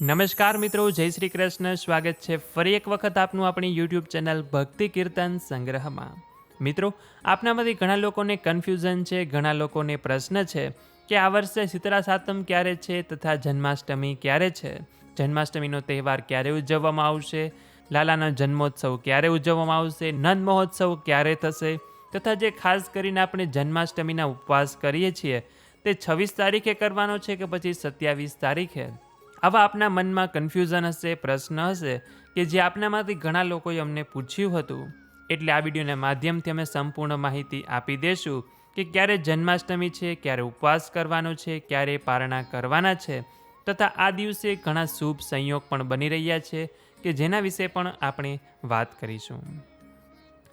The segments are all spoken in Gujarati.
નમસ્કાર મિત્રો, જય શ્રી કૃષ્ણ. સ્વાગત છે ફરી એક વખત આપનું આપણી યુટ્યુબ ચેનલ ભક્તિ કીર્તન સંગ્રહમાં. મિત્રો, આપનામાંથી ઘણા લોકોને કન્ફ્યુઝન છે, ઘણા લોકોને પ્રશ્ન છે કે આ વર્ષે શીતળા સાતમ ક્યારે છે તથા જન્માષ્ટમી ક્યારે છે? જન્માષ્ટમીનો તહેવાર ક્યારે ઉજવવામાં આવશે? લાલાનો જન્મોત્સવ ક્યારે ઉજવવામાં આવશે? નંદ મહોત્સવ ક્યારે થશે? તથા જે ખાસ કરીને આપણે જન્માષ્ટમીના ઉપવાસ કરીએ છીએ, તે છવ્વીસ તારીખે કરવાનો છે કે પછી સત્યાવીસ તારીખે? આવા આપના મનમાં કન્ફ્યુઝન હશે, પ્રશ્ન હશે કે જે આપનામાંથી ઘણા લોકોએ અમને પૂછ્યું હતું. એટલે આ વિડીયોના માધ્યમથી અમે સંપૂર્ણ માહિતી આપી દેશું કે ક્યારે જન્માષ્ટમી છે, ક્યારે ઉપવાસ કરવાનો છે, ક્યારે પારણા કરવાના છે, તથા આ દિવસે ઘણા શુભ સંયોગ પણ બની રહ્યા છે કે જેના વિશે પણ આપણે વાત કરીશું.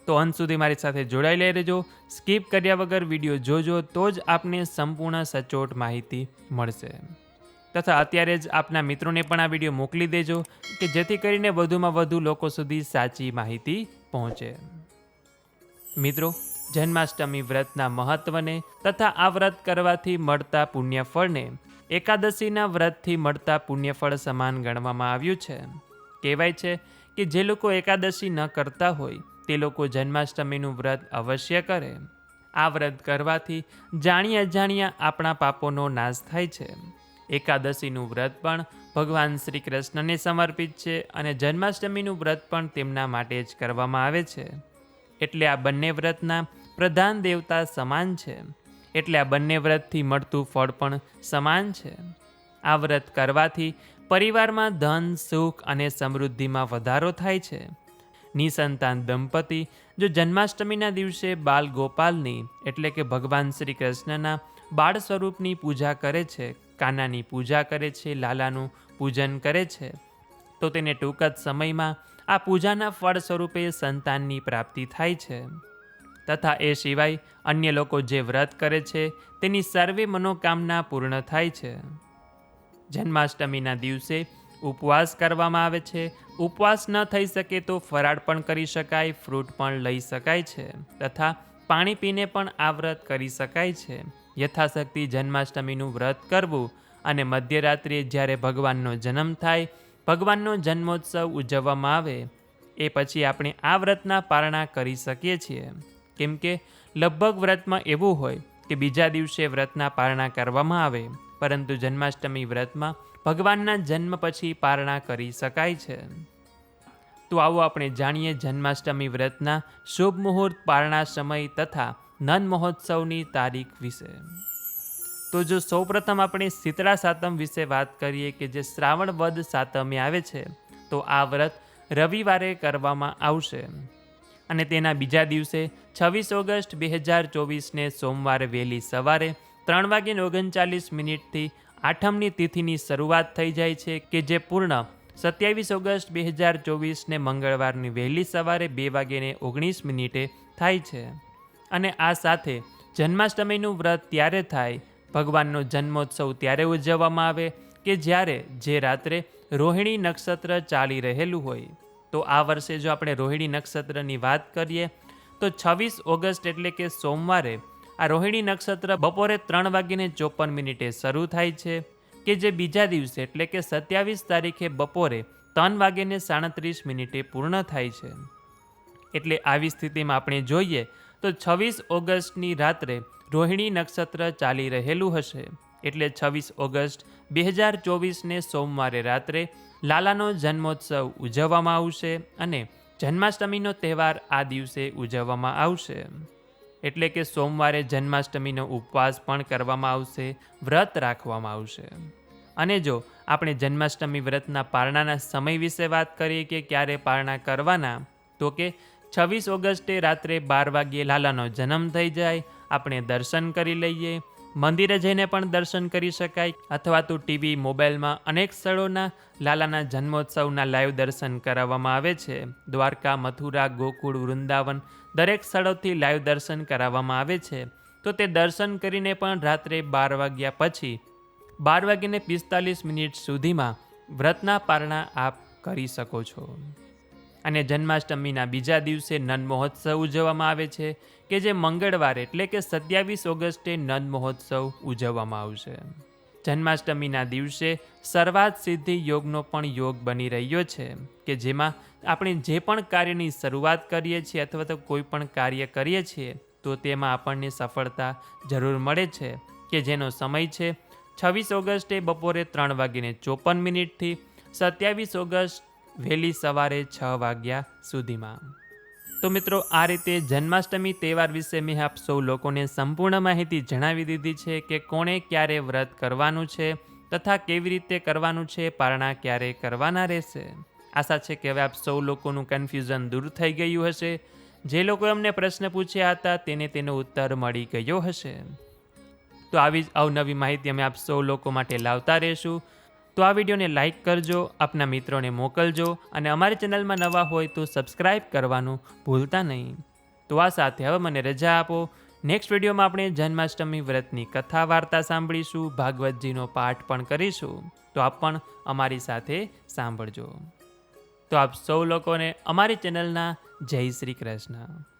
તો અંત સુધી મારી સાથે જોડાઈ લઈ રહેજો. સ્કીપ કર્યા વગર વીડિયો જોજો તો જ આપને સંપૂર્ણ સચોટ માહિતી મળશે. તથા અત્યારે જ આપના મિત્રોને પણ આ વીડિયો મોકલી દેજો કે જેથી કરીને વધુમાં વધુ લોકો સુધી સાચી માહિતી પહોંચે. મિત્રો, જન્માષ્ટમી વ્રતના મહત્વને તથા આ વ્રત કરવાથી મળતા પુણ્યફળને એકાદશીના વ્રતથી મળતા પુણ્યફળ સમાન ગણવામાં આવ્યું છે. કહેવાય છે કે જે લોકો એકાદશી ન કરતા હોય, તે લોકો જન્માષ્ટમીનું વ્રત અવશ્ય કરે. આ વ્રત કરવાથી જાણી અજાણ્યા આપણા પાપોનો નાશ થાય છે. એકાદશીનું વ્રત પણ ભગવાન શ્રી કૃષ્ણને સમર્પિત છે અને જન્માષ્ટમીનું વ્રત પણ તેમના માટે જ કરવામાં આવે છે. એટલે આ બંને વ્રતના પ્રધાન દેવતા સમાન છે. એટલે આ બંને વ્રતથી મળતું ફળ પણ સમાન છે. આ વ્રત કરવાથી પરિવારમાં ધન, સુખ અને સમૃદ્ધિમાં વધારો થાય છે. નિસંતાન દંપતી, જો જન્માષ્ટમીના દિવસે બાલ ગોપાલની, એટલે કે ભગવાન શ્રી કૃષ્ણના, બાળ સ્વરૂપની પૂજા કરે છે, કાનાની પૂજા કરે છે, લાલાનું પૂજન કરે છે, તો તેને ટૂંક જ સમયમાં આ પૂજાના ફળ સ્વરૂપે સંતાનની પ્રાપ્તિ થાય છે. તથા એ સિવાય અન્ય લોકો જે વ્રત કરે છે, તેની સર્વે મનોકામના પૂર્ણ થાય છે. જન્માષ્ટમીના દિવસે ઉપવાસ કરવામાં આવે છે. ઉપવાસ ન થઈ શકે તો ફરાળ પણ કરી શકાય, ફ્રૂટ પણ લઈ શકાય છે તથા પાણી પીને પણ આ વ્રત કરી શકાય છે. યથાશક્તિ જન્માષ્ટમીનું વ્રત કરવું અને મધ્યરાત્રિએ જ્યારે ભગવાનનો જન્મ થાય, ભગવાનનો જન્મોત્સવ ઉજવવામાં આવે, એ પછી આપણે આ વ્રતના પારણા કરી શકીએ છીએ. કેમ કે લગભગ વ્રતમાં એવું હોય કે બીજા દિવસે વ્રતના પારણા કરવામાં આવે, પરંતુ જન્માષ્ટમી વ્રતમાં ભગવાનના જન્મ પછી પારણા કરી શકાય છે. તો આવો આપણે જાણીએ જન્માષ્ટમી વ્રતના શુભ મુહૂર્ત પારણા સમય તથા નન મહોત્સવની તારીખ વિશે. તો જો સૌપ્રથમ આપણે શીતળા સાતમ વિશે વાત કરીએ કે જે શ્રાવણ વદ સાતમે આવે છે, તો આ વ્રત રવિવારે કરવામાં આવશે. અને તેના બીજા દિવસે છવ્વીસ ઓગસ્ટ બે હજાર ચોવીસને સોમવારે વહેલી સવારે ત્રણ વાગ્યે ઓગણચાલીસ મિનિટથી આઠમની તિથિની શરૂઆત થઈ જાય છે કે જે પૂર્ણ સત્યાવીસ ઓગસ્ટ બે હજાર ચોવીસને મંગળવારની વહેલી સવારે બે વાગ્યે ઓગણીસ મિનિટે થાય છે. અને આ સાથે જન્માષ્ટમીનું વ્રત ત્યારે થાય, ભગવાનનો જન્મોત્સવ ત્યારે ઉજવવામાં આવે કે જ્યારે જે રાત્રે રોહિણી નક્ષત્ર ચાલી રહેલું હોય. તો આ વર્ષે જો આપણે રોહિણી નક્ષત્રની વાત કરીએ, તો છવ્વીસ ઓગસ્ટ એટલે કે સોમવારે આ રોહિણી નક્ષત્ર બપોરે ત્રણ વાગીને ચોપન મિનિટે શરૂ થાય છે, કે જે બીજા દિવસે એટલે કે સત્યાવીસ તારીખે બપોરે ત્રણ વાગીને સાડત્રીસ મિનિટે પૂર્ણ થાય છે. એટલે આવી સ્થિતિમાં આપણે જોઈએ, તો છવ્વીસ ઓગસ્ટની રાત્રે રોહિણી નક્ષત્ર ચાલી રહેલું હશે. એટલે છવ્વીસ ઓગસ્ટ બે હજાર ચોવીસને સોમવારે રાત્રે લાલાનો જન્મોત્સવ ઉજવવામાં આવશે અને જન્માષ્ટમીનો તહેવાર આ દિવસે ઉજવવામાં આવશે. એટલે કે સોમવારે જન્માષ્ટમીનો ઉપવાસ પણ કરવામાં આવશે, વ્રત રાખવામાં આવશે. અને જો આપણે જન્માષ્ટમી વ્રતના પારણાના સમય વિશે વાત કરીએ કે ક્યારે પારણા કરવાના, તો કે છવ્વીસ ઓગસ્ટે રાત્રે બાર વાગ્યે લાલાનો જન્મ થઈ જાય, આપણે દર્શન કરી લઈએ મંદિરે જઈને પણ દર્શન કરી શકાય અથવા તો ટીવી, મોબાઈલમાં અનેક સ્થળોના લાલાના જન્મોત્સવના લાઈવ દર્શન કરાવવામાં આવે છે. દ્વારકા, મથુરા, ગોકુળ, વૃંદાવન દરેક સ્થળોથી લાઈવ દર્શન કરાવવામાં આવે છે. તો તે દર્શન કરીને પણ રાત્રે બાર વાગ્યા પછી, બાર વાગ્યાને પિસ્તાલીસ મિનિટ સુધીમાં વ્રતના પારણા આપ કરી શકો છો. અને જન્માષ્ટમીના બીજા દિવસે નંદ મહોત્સવ ઉજવવામાં આવે છે, કે જે મંગળવાર એટલે કે સત્યાવીસ ઓગસ્ટે નંદ મહોત્સવ ઉજવવામાં આવશે. જન્માષ્ટમીના દિવસે સર્વાત સિદ્ધિ યોગનો પણ યોગ બની રહ્યો છે, કે જેમાં આપણે જે પણ કાર્યની શરૂઆત કરીએ છીએ અથવા તો કોઈ પણ કાર્ય કરીએ છીએ, તો તેમાં આપણને સફળતા જરૂર મળે છે, કે જેનો સમય છે છવ્વીસ ઓગસ્ટે બપોરે ત્રણ વાગીને ચોપન મિનિટથી, સત્યાવીસ ઓગસ્ટ વહેલી સવારે છ વાગ્યા સુધીમાં. તો મિત્રો, આ રીતે જન્માષ્ટમી તહેવાર વિશે મેં આપ સૌ લોકોને સંપૂર્ણ માહિતી જણાવી દીધી છે કે કોણે ક્યારે વ્રત કરવાનું છે તથા કેવી રીતે કરવાનું છે, પારણા ક્યારે કરવાના રહેશે. આશા છે કે હવે આપ સૌ લોકોનું કન્ફ્યુઝન દૂર થઈ ગયું હશે. જે લોકોએ અમને પ્રશ્ન પૂછ્યા હતા તેને તેનો ઉત્તર મળી ગયો હશે. તો આવી જ અવનવી માહિતી અમે આપ સૌ લોકો માટે લાવતા રહીશું. તો આ વિડીયોને લાઇક કરજો, આપના મિત્રોને મોકલજો અને અમારી ચેનલમાં નવા હોય તો સબસ્ક્રાઈબ કરવાનું ભૂલતા નહીં. તો આ સાથે હવે મને રજા આપો. નેક્સ્ટ વિડીયોમાં આપણે જન્માષ્ટમી વ્રતની કથા વાર્તા સાંભળીશું, ભાગવતજીનો પાઠ પણ કરીશું. તો આપ પણ અમારી સાથે સાંભળજો. તો આપ સૌ લોકોને અમારી ચેનલના જય શ્રી કૃષ્ણ.